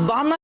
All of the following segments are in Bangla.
বানা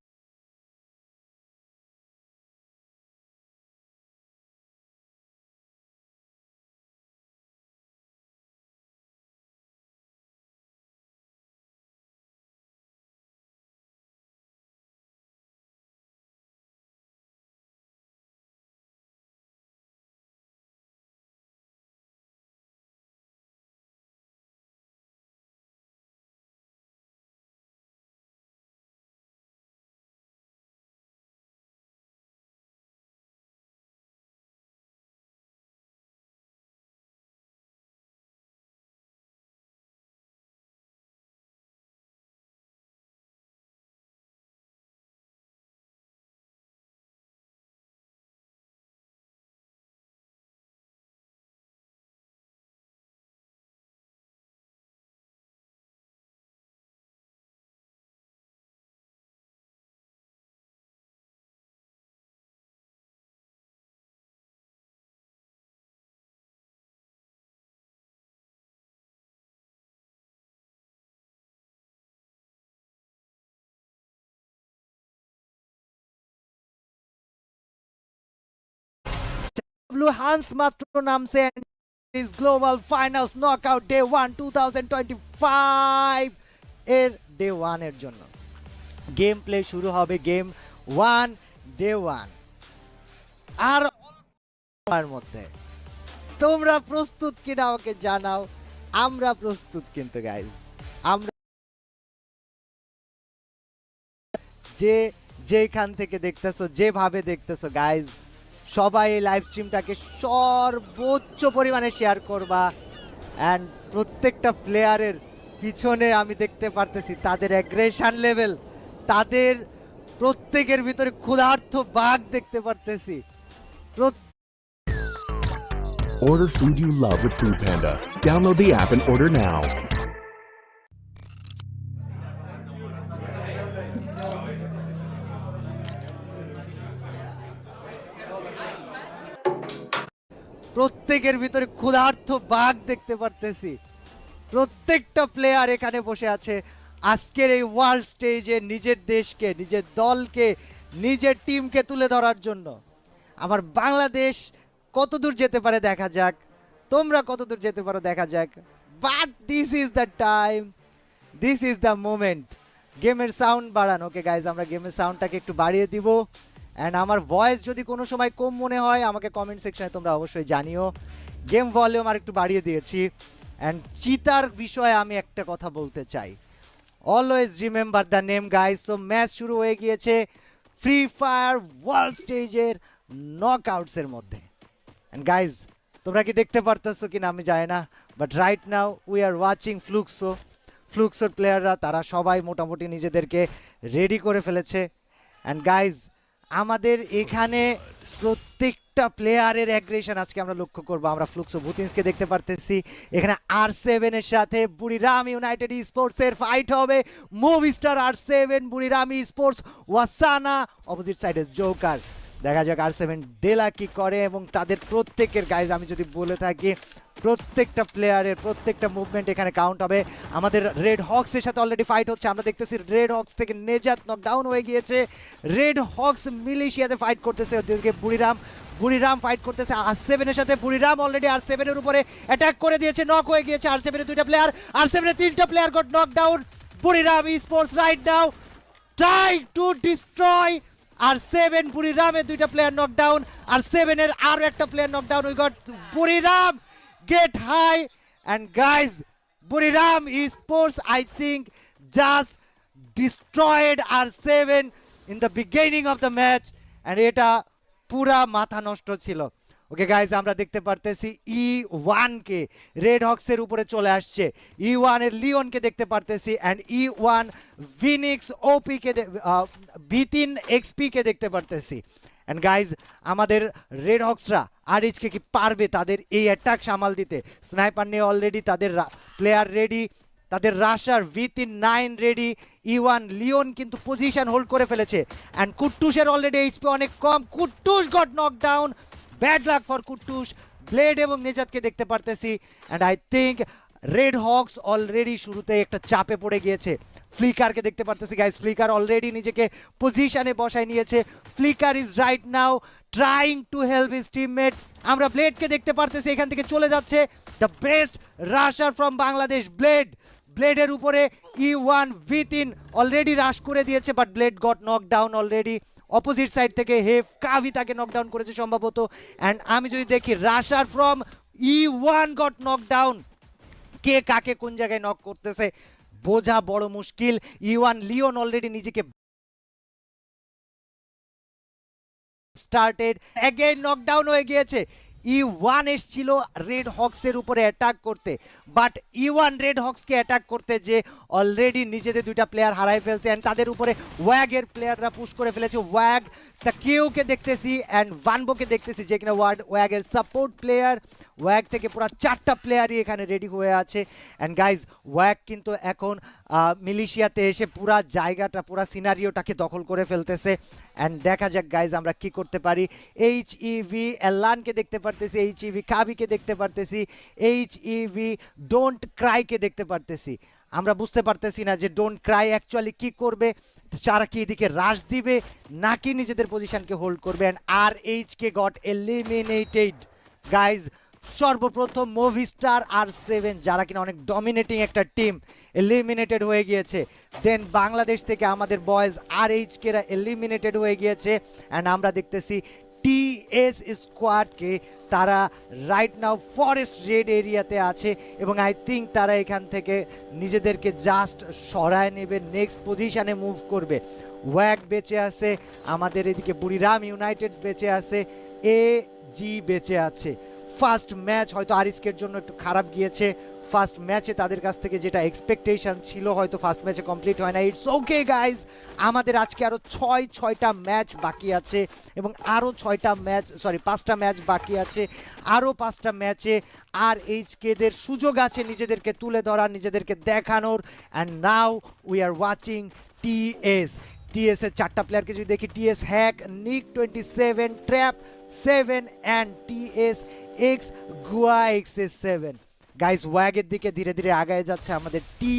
ব্লু হান্স মাত্র নামছে is global finals knockout day one two এর ডে ওয়ানের জন্য। গেম প্লে শুরু হবে গেম ওয়ান ডে ওয়ান আর মধ্যে। তোমরা প্রস্তুত কিনা আমাকে জানাও। আমরা প্রস্তুত কিন্তু গাইজ আমরা যে যেখান থেকে দেখতেছো, যেভাবে দেখতেছো গাইজ সবাই লাইভ স্ট্রিমটাকে সর্বোচ্চ পরিমাণে শেয়ার করবা অ্যান্ড প্রত্যেকটা প্লেয়ারের পিছনে আমি দেখতে পারতেছি তাদের অ্যাগ্রেশন লেভেল তাদের প্রত্যেকের ভিতরে ক্ষুধার্থ বাঘ দেখতে পারতেছি Order food you love with Food Panda. Download the app and order now. প্রত্যেকের ভিতরে ক্ষুধার্থ বাঘ দেখতে পারতেছি। প্রত্যেকটা প্লেয়ার এখানে বসে আছে। আজকের এই ওয়ার্ল্ড স্টেজে নিজের দেশকে, নিজের দলকে, নিজের টিমকে তুলে ধরার জন্য। আমার বাংলাদেশ কতদূর যেতে পারে দেখা যাক। তোমরা কতদূর যেতে পারো দেখা যাক। But this is the time this is the moment গেমের সাউন্ড বাড়ান। ওকে গাইজ আমরা গেমের সাউন্ডটাকে একটু বাড়িয়ে দিব। অ্যান্ড আমার ভয়েস যদি কোনো সময় কম মনে হয়, আমাকে কমেন্ট সেকশনে তোমরা অবশ্যই জানিও। গেম ভলিউম আর একটু বাড়িয়ে দিয়েছি। অ্যান্ড চিতার বিষয়ে আমি একটা কথা বলতে চাই। Always remember the name guys so match শুরু হয়ে গিয়েছে ফ্রি ফায়ার ওয়ার্ল্ড স্টেজের নক আউটসের মধ্যে। অ্যান্ড গাইজ তোমরা কি দেখতে পারতেছো কি না আমি জানি না। But right now we are watching Fluxo ফ্লুক্সোর প্লেয়াররা তারা সবাই মোটামুটি নিজেদেরকে রেডি করে ফেলেছে। অ্যান্ড গাইজ আমাদের এখানে প্রত্যেকটা প্লেয়ারের অ্যাগ্রেশন আজকে আমরা লক্ষ্য করব। আমরা ফ্লুক্সো ভুতিন্সকে দেখতে পারতেছি। এখানে আর সেভেনের সাথে বুড়িরাম ইউনাইটেড স্পোর্টসের ফাইট হবে। Movie star R seven Buriram sports Wasana opposite সাইডে জোকার দেখা যাক আর সেভেন ডেলা কি করে এবং তাদের প্রত্যেকের গাইজ আমি যদি বলে থাকি প্রত্যেকটা প্লেয়ারের প্রত্যেকটা মুভমেন্ট এখানে কাউন্ট হবে। আমাদের রেড হক্সের সাথে অলরেডি ফাইট হচ্ছে। আমরা দেখতেছি রেড হক্স থেকে নেজাত নকডাউন হয়ে গিয়েছে। রেড হক্স মিলিশিয়াতে ফাইট করতেছে ওদিকে বুড়িরাম। বুড়িরাম ফাইট করতেছে আর সেভেনের সাথে। বুড়িরাম অলরেডি আর সেভেনের উপরে অ্যাটাক করে দিয়েছে। নক হয়ে গিয়েছে আর সেভেনের দুইটা প্লেয়ার আর সেভেনের তিনটা player got knockdown Buriram sports right now try to destroy R seven বুড়িরামের দুইটা প্লেয়ার নকডাউন আর সেভেনের আরও একটা player knockdown we got Buriram. Get high and guys Buriram sports I think just destroyed R seven in the beginning of the match and এটা পুরা মাথা নষ্ট ছিল। ওকে গাইজ আমরা দেখতে পারতেছি ই ওয়ানকে রেড হক্সের উপরে চলে আসছে। ই ওয়ানের লিওনকে দেখতে পারতেছি। অ্যান্ড ই ওয়ান ভিনিক্স ওপিকে ভিতিন এক্সপিকে দেখতে পারতেছি। অ্যান্ড গাইজ আমাদের রেড হক্সরা আরিজকে কি পারবে তাদের এই অ্যাটাক সামাল দিতে? স্নাইপার নিয়ে অলরেডি তাদের প্লেয়ার রেডি তাদের rusher Vitin nine ready E one Leon কিন্তু পজিশন হোল্ড করে ফেলেছে। অ্যান্ড কুট্টুসের অলরেডি এইচপি অনেক কম। Kuttus got knock down bad luck for Kuttus Blade এবং নেজাদকে দেখতে পারতেছি। And I think red hawks already শুরুতে একটা চাপে পড়ে গিয়েছে। ফ্লিকারকে দেখতে পারতেছি গাইজ ফ্লিকার অলরেডি নিজেকে পজিশনে বসায় নিয়েছে। Flicker is right now trying to help his teammate আমরা ব্লেডকে দেখতে পারতেছি, এখান থেকে চলে যাচ্ছে। The best rusher from Bangladesh Blade ব্লেডের উপরে E one Vitin already rush করে দিয়েছে but Blade got knock down already opposite side থেকে হেফ কাভি তাকে নকডাউন করেছে সম্ভবত। অ্যান্ড আমি যদি দেখি rusher from E one got knock down কে কাকে কোন জায়গায় নক করতেছে, বোঝা বড় মুশকিল। ইওয়ান লিওন অলরেডি নিজেকে স্টার্টেড অ্যাগেন নকডাউন হয়ে গিয়েছে। ই ওয়ান এসছিল রেড হক্সের উপরে অ্যাটাক করতে। বাট ই ওয়ান রেড হক্সকে অ্যাটাক করতে যে অলরেডি নিজেদের দুইটা প্লেয়ার হারাই ফেলছে অ্যান্ড তাদের উপরে ওয়াগের প্লেয়াররা পুশ করে ফেলেছে। ওয়াগ তা কেউকে দেখতেছি অ্যান্ড ভানবোকে দেখতেছি যে কিনা ওয়ার্ড ওয়াগের সাপোর্ট প্লেয়ার ওয়াগ থেকে পুরো চারটা প্লেয়ারই এখানে রেডি হয়ে আছে। অ্যান্ড গাইজ ওয়াগ কিন্তু এখন মিলিশিয়াতে এসে পুরা জায়গাটা, পুরা সিনারিওটাকে দখল করে ফেলতেছে। অ্যান্ড দেখা যাক গাইজ আমরা কি করতে পারি। এইচ ই ইভি এল্লানকে দেখতে পারতেছি এইচ ইভি কাবিকে দেখতে পারতেছি এইচ ইভি ডোন্ট ক্রাইকে দেখতে পারতেছি। আমরা বুঝতে পারতেছি না যে ডোন্ট ক্রাই অ্যাকচুয়ালি কি করবে, তারা কি এদিকে রাশ দিবে, নাকি নিজেদের পজিশনকে হোল্ড করবে। And R H K got eliminated guys সর্বপ্রথম মুভি স্টার আর সেভেন যারা কিনা অনেক ডমিনেটিং একটা টিম এলিমিনেটেড হয়ে গিয়েছে। দেন বাংলাদেশ থেকে আমাদের বয়েজ আর এইচ কেরা এলিমিনেটেড হয়ে গিয়েছে। অ্যান্ড আমরা দেখতেছি টিএস স্কোয়াডকে তারা রাইট নাও ফরেস্ট রেড এরিয়াতে আছে এবং আই থিঙ্ক তারা এখান থেকে নিজেদেরকে জাস্ট সরায় নেবে নেক্সট পজিশানে মুভ করবে। ওয়াক বেঁচে আছে, আমাদের এদিকে বুড়িরাম ইউনাইটেড বেঁচে আছে এ জি বেঁচে আছে। ফার্স্ট ম্যাচ হয়তো আরিস্কের জন্য একটু খারাপ গিয়েছে ফার্স্ট ম্যাচে তাদের কাছ থেকে যেটা এক্সপেকটেশন ছিল হয়তো ফার্স্ট ম্যাচে কমপ্লিট হয় না। ইটস ওকে গাইজ আমাদের আজকে আরও ছয়, ছয়টা ম্যাচ বাকি আছে এবং আরও ছয়টা ম্যাচ সরি পাঁচটা ম্যাচ বাকি আছে। আরও পাঁচটা ম্যাচে আর এইচ কেদের সুযোগ আছে নিজেদেরকে তুলে ধরার, নিজেদেরকে দেখানোর। And now we are watching TS TS এর চারটা প্লেয়ারকে যদি দেখি TS hack Nick twenty seven trap seven and TS X Gua X S seven guys ওয়াগের দিকে ধীরে ধীরে আগায় যাচ্ছে আমাদের T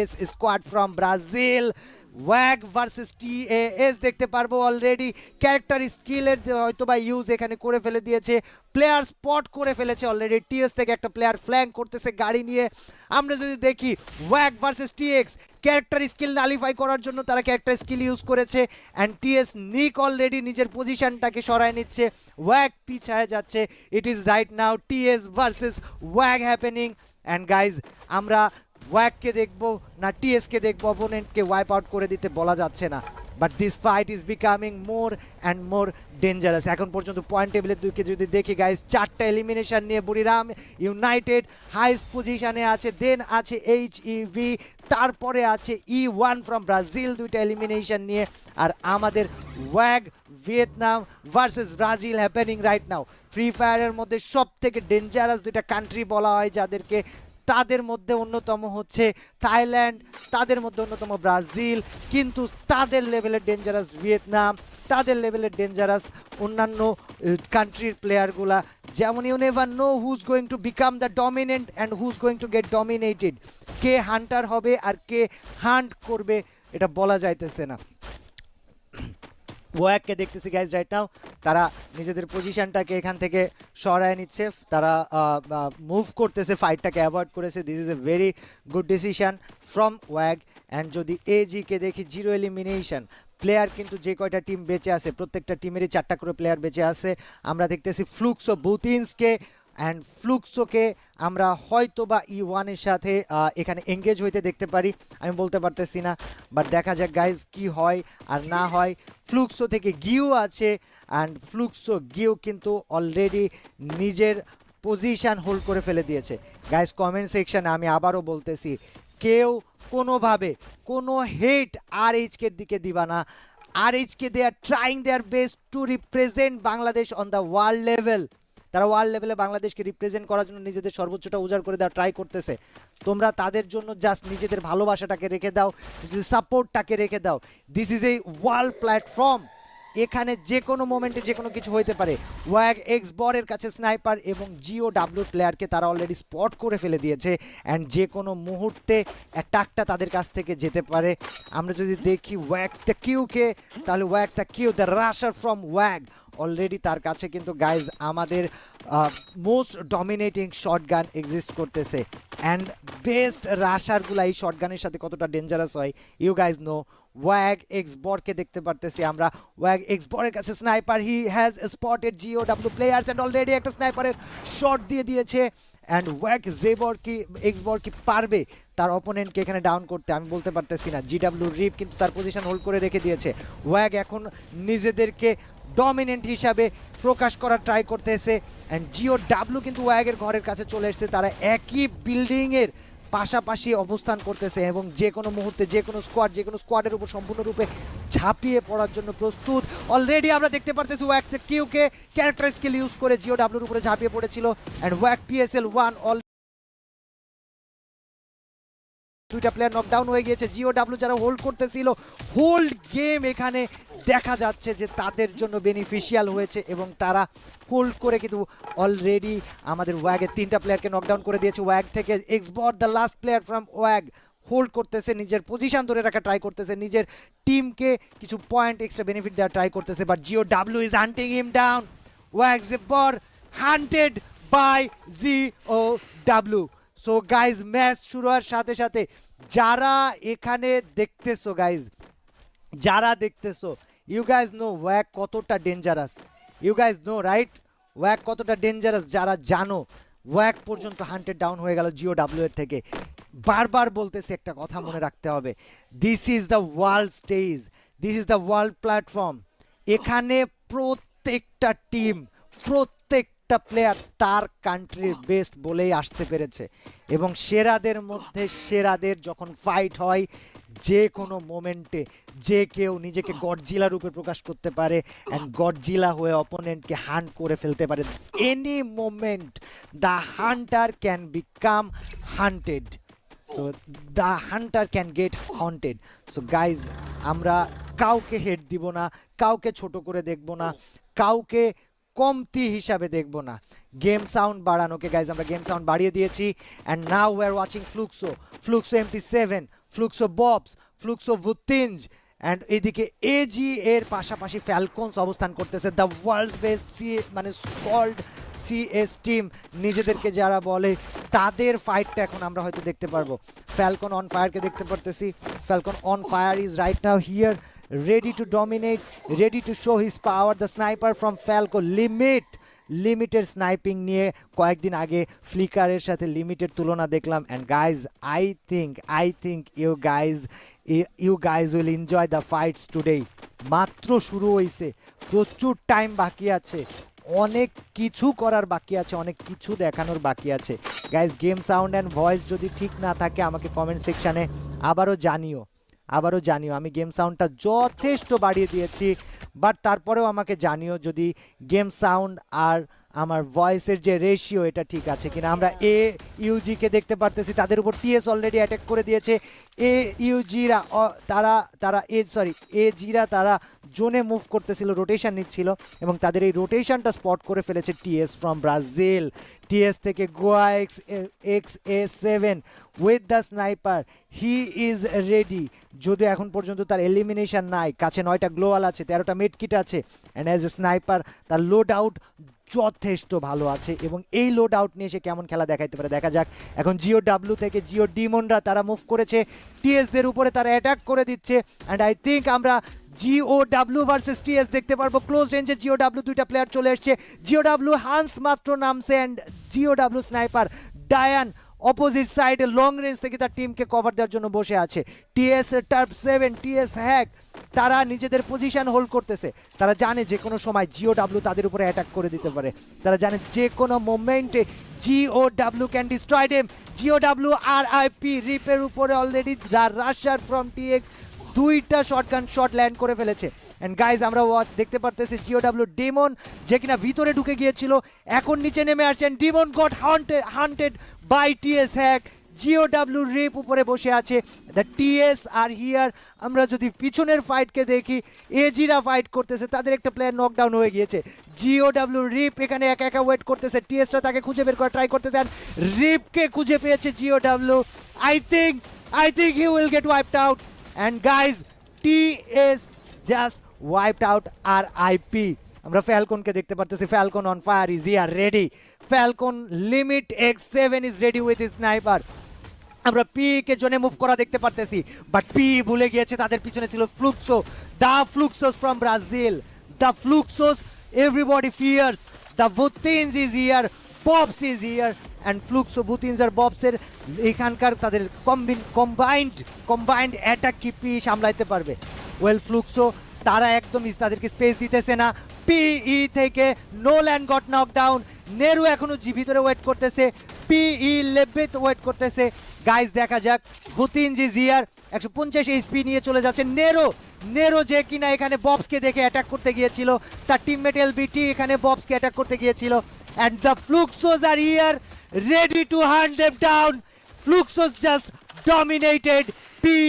S squad from Brazil ওয়াগ versus TAS দেখতে পারব অলরেডি ক্যারেক্টার স্কিলের হয়তো বা ইউজ এখানে করে ফেলে দিয়েছে। প্লেয়ার স্পট করে ফেলেছে অলরেডি টিএস থেকে একটা প্লেয়ার ফ্ল্যাঙ্ক করতেছে গাড়ি নিয়ে। আমরা যদি দেখি Wag versus TX character skill nullify করার জন্য তারা ক্যারেক্টার স্কিল ইউজ করেছে। অ্যান্ড টিএস নিক অলরেডি নিজের পজিশনটাকে সরায় নিচ্ছে। ওয়াগ পিছায় যাচ্ছে। It is right now TS versus ওয়াগ happening and guys আমরা ওয়াককে দেখব না টিএসকে দেখব, অপোনেন্টকে ওয়াইপ আউট করে দিতে বলা যাচ্ছে না। But this fight is becoming more and more dangerous এখন পর্যন্ত পয়েন্ট টেবিলের দুইকে যদি দেখি গাইজ চারটা এলিমিনেশন নিয়ে বুড়িরাম ইউনাইটেড হাইস্ট পজিশনে আছে দেন আছে এইচ ইভি তারপরে আছে ই ওয়ান ফ্রম ব্রাজিল দুইটা এলিমিনেশন নিয়ে। আর আমাদের ওয়াগ Vietnam versus Brazil happening right now free ফায়ারের মধ্যে সব থেকে ডেঞ্জারাস দুইটা কান্ট্রি বলা হয় যাদেরকে তাদের মধ্যে অন্যতম হচ্ছে থাইল্যান্ড, তাদের মধ্যে অন্যতম ব্রাজিল, কিন্তু তাদের লেভেলের ডেঞ্জারাস ভিয়েতনাম, তাদের লেভেলের ডেঞ্জারাস অন্যান্য কান্ট্রির প্লেয়ারগুলা যেমন you never know who's going to become the dominant and who's going to get dominated K hunter হবে আর কে হান্ট করবে, এটা বলা যাইতেছে না। ওয়াককে দেখতেছি গাইজ রাইট নাও তারা নিজেদের পজিশনটাকে এখান থেকে সরায় নিচ্ছে। তারা মুভ করতেছে ফাইটটাকে অ্যাভয়েড করেছে। This is a very good decision from ওয়াগ and যদি এজিকে দেখি জিরো এলিমিনেশন প্লেয়ার কিন্তু যে কয়টা টিম বেঁচে আছে, প্রত্যেকটা টিমেরই চারটা করে প্লেয়ার বেঁচে আছে। আমরা দেখতেছি ফ্লুক্স ও বুতিনসকে অ্যান্ড ফ্লুক্সোকে আমরা হয়তো বা ই ওয়ানের সাথে এখানে এঙ্গেজ হইতে দেখতে পারি। আমি বলতে পারতেছি না বাট দেখা যাক গাইজ কি হয় আর না হয়। ফ্লুক্সো থেকে গিও আছে অ্যান্ড ফ্লুক্সো গিও কিন্তু অলরেডি নিজের পজিশন হোল্ড করে ফেলে দিয়েছে। গাইজ কমেন্ট সেকশনে আমি আবারও বলতেছি, কেউ কোনোভাবে কোনো হেট আর এইচকের দিকে দিবা না। আর HK they are trying their best to represent Bangladesh on the world level তারা ওয়ার্ল্ড লেভেলে বাংলাদেশকে রিপ্রেজেন্ট করার জন্য নিজেদের সর্বোচ্চটা উজাড় করে দেওয়া ট্রাই করতেছে। তোমরা তাদের জন্য জাস্ট নিজেদের ভালোবাসাটাকে রেখে দাও সাপোর্টটাকে রেখে দাও। দিস ইজ এই ওয়ার্ল্ড প্ল্যাটফর্ম এখানে যে কোনো মোমেন্টে যে কোনো কিছু হইতে পারে। ওয়াগ এক্স বরের কাছে স্নাইপার এবং জিও ডাব্লিউ প্লেয়ারকে তারা অলরেডি স্পট করে ফেলে দিয়েছে। অ্যান্ড যে কোনো মুহূর্তে অ্যাটাকটা তাদের কাছ থেকে যেতে পারে। আমরা যদি দেখি ওয়াগ দ্য কিউকে তাহলে Wag the Q the rusher from Wag already তার কাছে কিন্তু গাইজ আমাদের most dominating shotgun exist করতেছে। অ্যান্ড বেস্ট রাশারগুলো এই শর্ট গানের সাথে কতটা ডেঞ্জারাস হয় you guys know Wag X বরকে দেখতে পারতেছি আমরা। ওয়াগ এক্স বরের কাছে sniper he has spotted GeO W players and already একটা স্নাইপারের শর্ট দিয়ে দিয়েছে। অ্যান্ড ওয়াগ জেবর কি এক্স বর কি পারবে তার অপোনেন্টকে এখানে ডাউন করতে? আমি বলতে পারতেছি না। জি ডাব্লিউ রিপ কিন্তু তার পজিশন হোল্ড করে রেখে দিয়েছে। ওয়াগ এখন নিজেদেরকে ডমিনেন্ট হিসাবে প্রকাশ করার ট্রাই করতেছে। অ্যান্ড জিও ডাব্লু কিন্তু ওয়াগের ঘরের কাছে চলে এসছে। তারা একই বিল্ডিংয়ের পাশাপাশি অবস্থান করতেছে এবং যে কোনো মুহূর্তে, যে কোনো স্কোয়াড যে কোনো স্কোয়াডের উপর সম্পূর্ণরূপে ঝাঁপিয়ে পড়ার জন্য প্রস্তুত। অলরেডি আমরা দেখতে পারতেছি ওয়াক কিউকে ক্যারেক্টার স্কিল ইউজ করে জিও ডাব্লুর উপরে ঝাঁপিয়ে পড়েছিল। অ্যান্ড ওয়াক পিএসএল ওয়ান অল দুইটা প্লেয়ার নকডাউন হয়ে গিয়েছে। জিও ডাব্লু যারা হোল্ড করতেছিল হোল্ড গেম এখানে দেখা যাচ্ছে যে তাদের জন্য বেনিফিশিয়াল হয়েছে এবং তারা হোল্ড করে কিন্তু অলরেডি আমাদের ওয়াগের তিনটা প্লেয়ারকে নকডাউন করে দিয়েছে। ওয়াগ থেকে Xbot the last player from ওয়াগ hold করতেছে, নিজের পজিশন ধরে রাখা ট্রাই করতেছে, নিজের টিমকে কিছু পয়েন্ট এক্সট্রা বেনিফিট দেওয়ার ট্রাই করতেছে but G O W is hunting him down ওয়াগ Xbor hunted by G O W so guys match শুরু হওয়ার সাথে সাথে যারা এখানে দেখতেছো গাইজ যারা দেখতেছো ইউ গাইজ নো ওয়াক কতটা dangerous you guys know right walk কতটা ডেঞ্জারাস যারা জানো। ওয়াক পর্যন্ত হান্টেড ডাউন হয়ে গেল জিও ডাব্লিউ এর থেকে। বারবার বলতেছে একটা কথা মনে রাখতে হবে। This is the world stage this is the world platform এখানে প্রত্যেকটা টিম প্রত্যেকটা প্লেয়ার তার কান্ট্রির বেস্ট বলেই আসতে পেরেছে। এবং সেরাদের মধ্যে সেরাদের যখন ফাইট হয়, যে কোনো মোমেন্টে যে কেউ নিজেকে গডজিলা রূপে প্রকাশ করতে পারে অ্যান্ড গডজিলা হয়ে অপোনেন্টকে হান্ট করে ফেলতে পারে। Any moment the hunter can become hunted so the hunter can get hunted so guys আমরা কাউকে হেড দিব না, কাউকে ছোট করে দেখব না, কাউকে কমতি হিসাবে দেখব না। গেম সাউন্ড বাড়ানোকে গাইজ আমরা গেম সাউন্ড বাড়িয়ে দিয়েছি। And now we're watching Fluxo Fluxo MT seven Fluxo Bobs Fluxo ভুতিঞ্জ and এদিকে এজি এর পাশাপাশি ফ্যালকনস অবস্থান করতেছে দ্য ওয়ার্ল্ড বেস্ট সি মানে স্কল্ড সিএস টিম নিজেদেরকে যারা বলে, তাদের ফাইটটা এখন আমরা হয়তো দেখতে পারব। ফ্যালকন অন ফায়ারকে দেখতে পারতেছি। Falcon on fire is right now here ready to dominate ready to show his power the sniper from Falco limit limited sniping নিয়ে কয়েকদিন আগে ফ্লিকারের সাথে লিমিটেড তুলনা দেখলাম। And guys I think I think you guys you guys will enjoy the fights today মাত্র শুরু হয়েছে প্রচুর টাইম বাকি আছে। অনেক কিছু করার বাকি আছে, অনেক কিছু দেখানোর বাকি আছে। Guys game sound and voice যদি ঠিক না থাকে, আমাকে কমেন্ট সেকশানে আবারও জানিও। আবারও জানিও, আমি গেম সাউন্ডটা যথেষ্ট বাড়িয়ে দিয়েছি বাট তারপরেও আমাকে জানিও যদি গেম সাউন্ড আর আমার ভয়েসের যে রেশিও এটা ঠিক আছে কিনা? আমরা এ ইউজিকে দেখতে পারতেছি, তাদের উপর টিএস অলরেডি অ্যাটাক করে দিয়েছে। এ ইউজিরা তারা তারা এ সরি এ জিরা তারা জোনে মুভ করতেছিল রোটেশন নিচ্ছিল এবং তাদের এই রোটেশনটা স্পট করে ফেলেছে টিএস ফ্রম ব্রাজিল টিএস থেকে Goa X X A seven with the sniper he is ready যদি এখন পর্যন্ত তার এলিমিনেশন নাই, কাছে নয়টা গ্লোয়াল আছে, তেরোটা মেডকিট আছে অ্যান্ড অ্যাজ এ স্নাইপার তার লোড আউট যথেষ্ট ভালো আছে এবং এই লোড আউট নিয়ে সে কেমন খেলা দেখাইতে পারে, দেখা যাক। এখন জিও ডাব্লু থেকে জিও ডিমনরা তারা মুভ করেছে টিএসদের উপরে তারা অ্যাটাক করে দিচ্ছে অ্যান্ড আই থিঙ্ক আমরা জিও ডাব্লু ভার্সেস টিএস দেখতে পারব। ক্লোজ রেঞ্জে জিও ডাব্লু দুইটা প্লেয়ার চলে এসছে। জিও ডাব্লু হান্স মাত্র নামছে and Jio W sniper ডায়ান opposite সাইডে লং রেঞ্জ থেকে তার টিমকে কভার দেওয়ার জন্য বসে আছে। TS tarp seven TS hack তারা নিজেদের পজিশন হোল্ড করতেছে। তারা জানে যে কোনো সময় জিও ডাব্লু তাদের উপরে অ্যাটাক করে দিতে পারে। তারা জানে যে কোনো মোমেন্টে Geo W can destroy them Geo W are IP রিপের উপরে already the rusher from TX দুইটা শটগান শট ল্যান্ড করে ফেলেছে। অ্যান্ড গাইজ আমরা দেখতে পারতেছি জিও ডাব্লিউ ডেমন যে কিনা ভিতরে ঢুকে গিয়েছিল, এখন নিচে নেমে আসছেন Demon got hunted hunted by TS hack G O W rip উপরে বসে আছে। দ্য টিএস আর হিয়ার আমরা যদি পিছনের ফাইটকে দেখি এজিরা ফাইট করতেছে, তাদের একটা প্লেয়ার নকডাউন হয়ে গিয়েছে। জিও ডাব্লিউ রিপ এখানে একা একা ওয়েট করতেছে। টিএসটা তাকে খুঁজে বের করা ট্রাই করতেছে। আর রিপকে খুঁজে পেয়েছে G O W I think I think he will get wiped out and guys TS just wiped out R IP আমরা ফ্যালকনকে দেখতে পারতেছি। Falcon on fire is here ready Falcon limit X seven is ready with sniper আমরা পি কে জোনে মুভ করা দেখতে পারতেছি। বাট পি ভুলে গিয়েছে, তাদের পিছনে ছিল Fluxo the Fluxos from Brazil the Fluxos everybody fears the বুতিনস is here Pops is here and Fluxo বুতিনস আর ববসের এখানকার তাদের কম্বিন কম্বাইন্ড কম্বাইন্ড অ্যাটাক কি পি সামলাইতে পারবে? ওয়েল ফ্লুক্সো তারা একদম ইস- তাদেরকে স্পেস দিতেছে না। পিই থেকে no land got knock down নেরু এখনও জি ভিতরে ওয়েট করতেছে পিই লেবেত ওয়েট করতেছে। গাইজ দেখা যাক। ভুতিন জি জিয়ার একশো পঞ্চাশ এইচপি নিয়ে চলে যাচ্ছে। নেরো নেরো যে কিনা এখানে ববসকে দেখে অ্যাটাক করতে গিয়েছিল। তার টিমমেট এলবিটি এখানে ববসকে অ্যাটাক করতে গিয়েছিল। And the Fluxos are here ready to hand them down Fluxos just dominated PE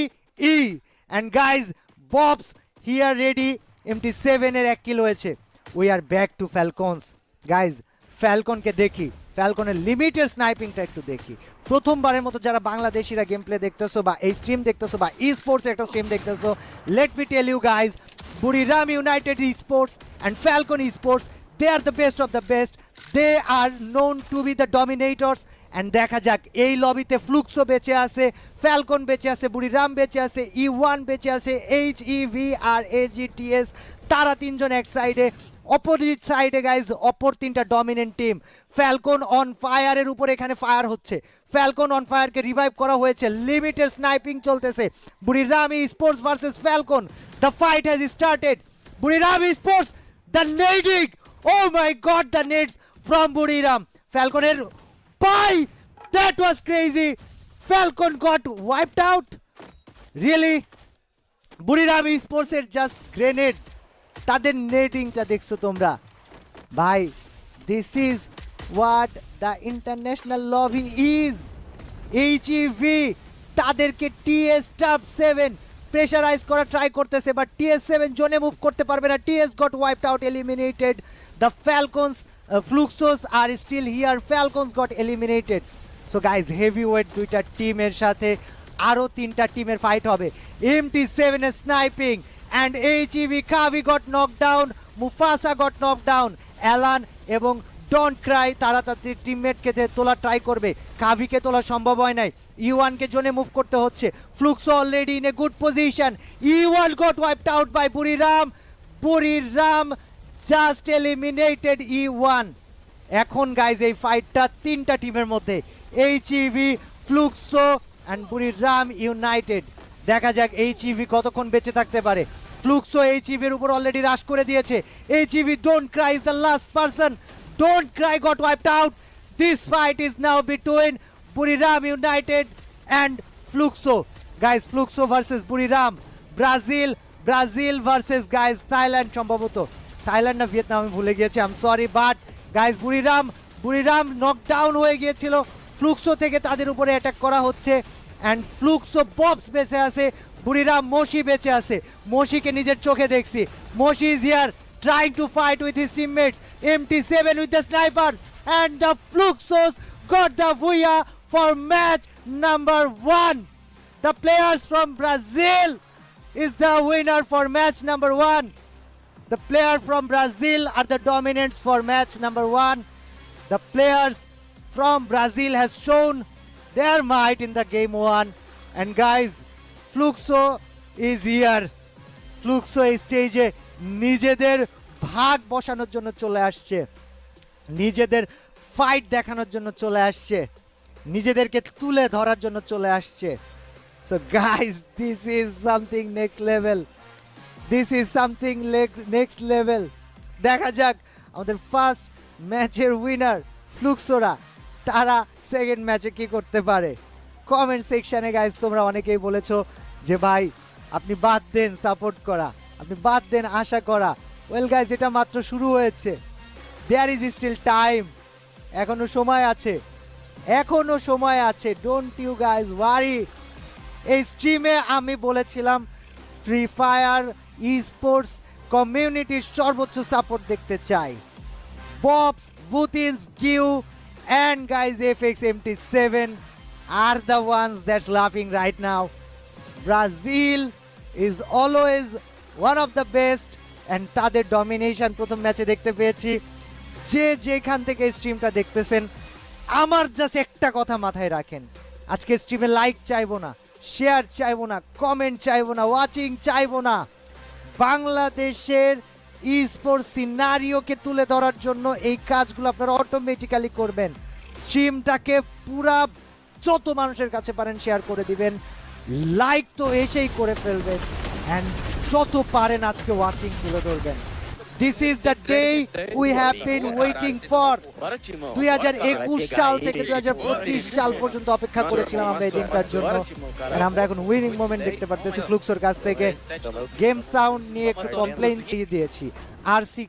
and guys Bobs here ready MT সেভেনের এক কিল হয়েছে। We are back to Falcons guys ফ্যালকনকে দেখি। ফ্যালকনের লিমিটেড স্নাইপিংটা একটু দেখি। প্রথমবারের মতো যারা বাংলাদেশিরা গেম প্লে দেখতেছো বা এই স্ট্রিম দেখতেছো বা ই স্পোর্টস একটা স্ট্রিম দেখতেছো let me tell you guys Buriram United esports and Falcon esports they are the best of the best they are known to be the dominators and দেখা যাক, এই লবিতে ফ্লুক্সও বেঁচে আছে, ফ্যালকন বেঁচে আছে, বুড়িরাম বেঁচে আছে ই ওয়ান বেঁচে আছে এইচ ই ভি আর এ জি তারা তিনজন এক সাইডে অপোজিট সাইডে গাইজ অপর তিনটা ডমিনেন্ট টিম ফ্যালকন অন ফায়ারের উপর এখানে ফায়ার হচ্ছে। ফ্যালকন অন ফায়ারকে রিভাইভ করা হয়েছে লিমিটেড স্নাইপিং চলতেছে। Buriram sports versus Falcon the fight has started Buriram sports the netting oh my god the nets from Buriram. ফ্যালকনের pi that was crazy Falcon got wiped out really Buriram স্পোর্টসের জাস্ট গ্রেনেড তাদের নেটিংটা দেখছ তোমরা? ভাই this is what the international lobby is H HEV তাদেরকে টিএস টাপ সেভেন প্রেশারাইজ করা ট্রাই করতেছে বাট টিএস সেভেন জোনে মুভ করতে পারবে না। TS got wiped out eliminated the Falcons Fluxos are still here Falcons got eliminated so guys heavyweight দুইটা টিমের সাথে আরও তিনটা টিমের ফাইট হবে। MT seven sniping and H EV Kabhi got knock down Mufasa got knock down Alan এবং ডোন্ট ক্রাই তারা তাদের টিমমেটকে তোলা ট্রাই করবে। কাভিকে তোলা সম্ভব হয় নাই। ইওয়ানকে জোনে মুভ করতে হচ্ছে। Fluxo already in a good position E one got wiped out by Buriram Buriram just eliminated E one এখন গাইজ এই ফাইটটা তিনটা টিমের মধ্যে। H EV Fluxo and Buriram United দেখা যাক এইচ ইভি কতক্ষণ বেঁচে থাকতে পারে। ফ্লুক্সো এইচ ইভির উপর অলরেডি রাশ করে দিয়েছে। H EV don't cry is the last person don't cry got wiped out this fight is now between Buriram United and Fluxo guys Fluxo versus Buriram Brazil Brazil versus guys Thailand সম্ভবত। থাইল্যান্ড না ভিয়েতনাম আমি ভুলে গিয়েছি I'm sorry but guys Buriram Buriram knock down হয়ে গিয়েছিল। ফ্লুক্সো থেকে তাদের উপরে অ্যাটাক করা হচ্ছে অ্যান্ড ফ্লুক্সো বপস বেঁচে আছে, বুড়িরাম মোশি বেঁচে আছে। মোশিকে নিজের চোখে দেখছি। Moshi is here try to fight with his teammates M T seven with the sniper and the Fluxos got the booyah for match number one the players from Brazil is the winner for match number one the player from Brazil are the dominants for match number one. The players from Brazil has shown their might in the game one. And guys, Fluxo is here. Fluxo এই স্টেজে নিজেদের ভাগ বসানোর জন্য চলে আসছে নিজেদের ফাইট দেখানোর জন্য চলে আসছে নিজেদেরকে তুলে ধরার জন্য চলে আসছে so guys this is something next level this is something next level দেখা যাক, আমাদের ফার্স্ট ম্যাচের উইনার ফ্লুক্সোরা তারা সেকেন্ড ম্যাচে কি করতে পারে? কমেন্ট সেকশানে গাইজ তোমরা অনেকেই বলেছ যে ভাই, আপনি বাদ দেন সাপোর্ট করা, আপনি বাদ দেন আশা করা। ওয়েল গাইজ এটা মাত্র শুরু হয়েছে। দেয়ার ইজ স্টিল টাইম এখনও সময় আছে। এখনও সময় আছে। ডোন্ট ইউ গাইজ ওয়ারি এই স্ট্রিমে আমি বলেছিলাম ফ্রি ফায়ার ই স্পোর্টস কমিউনিটির সর্বোচ্চ সাপোর্ট দেখতে চাই। Bobs, Butins, Giu, and guys FXMT7 are the ones that's laughing right now Brazil is always one of the best and তাদের ডমিনেশন প্রথম ম্যাচে দেখতে পেয়েছি। যে যেখান থেকে স্ট্রিমটা দেখতেছেন আমার জাস্ট একটা কথা মাথায় রাখেন। আজকে স্ট্রিমে লাইক চাইব না শেয়ার চাইব না কমেন্ট চাইব না ওয়াচিং চাইব না। বাংলাদেশের ই স্পোর্টস সিনারিওকে তুলে ধরার জন্য এই কাজগুলো আপনারা অটোমেটিক্যালি করবেন। স্ট্রিমটাকে পুরা যত মানুষের কাছে পারেন শেয়ার করে দিবেন। লাইক তো এসেই করে ফেলবেন। অ্যান্ড যত পারেন আজকে ওয়াচিং তুলে ধরবেন। This is the day we have been waiting for দুই হাজার একুশ সাল থেকে দুই হাজার পঁচিশ সাল পর্যন্ত অপেক্ষা করেছিলাম আমরা এই দিনটার জন্য। আমরা এখন উইনিং মোমেন্ট দেখতে পারতেছি। ফ্লুক্সোর কাছ থেকে গেম সাউন্ড নিয়ে একটু কমপ্লেইন দিয়ে দিয়েছি। আর সি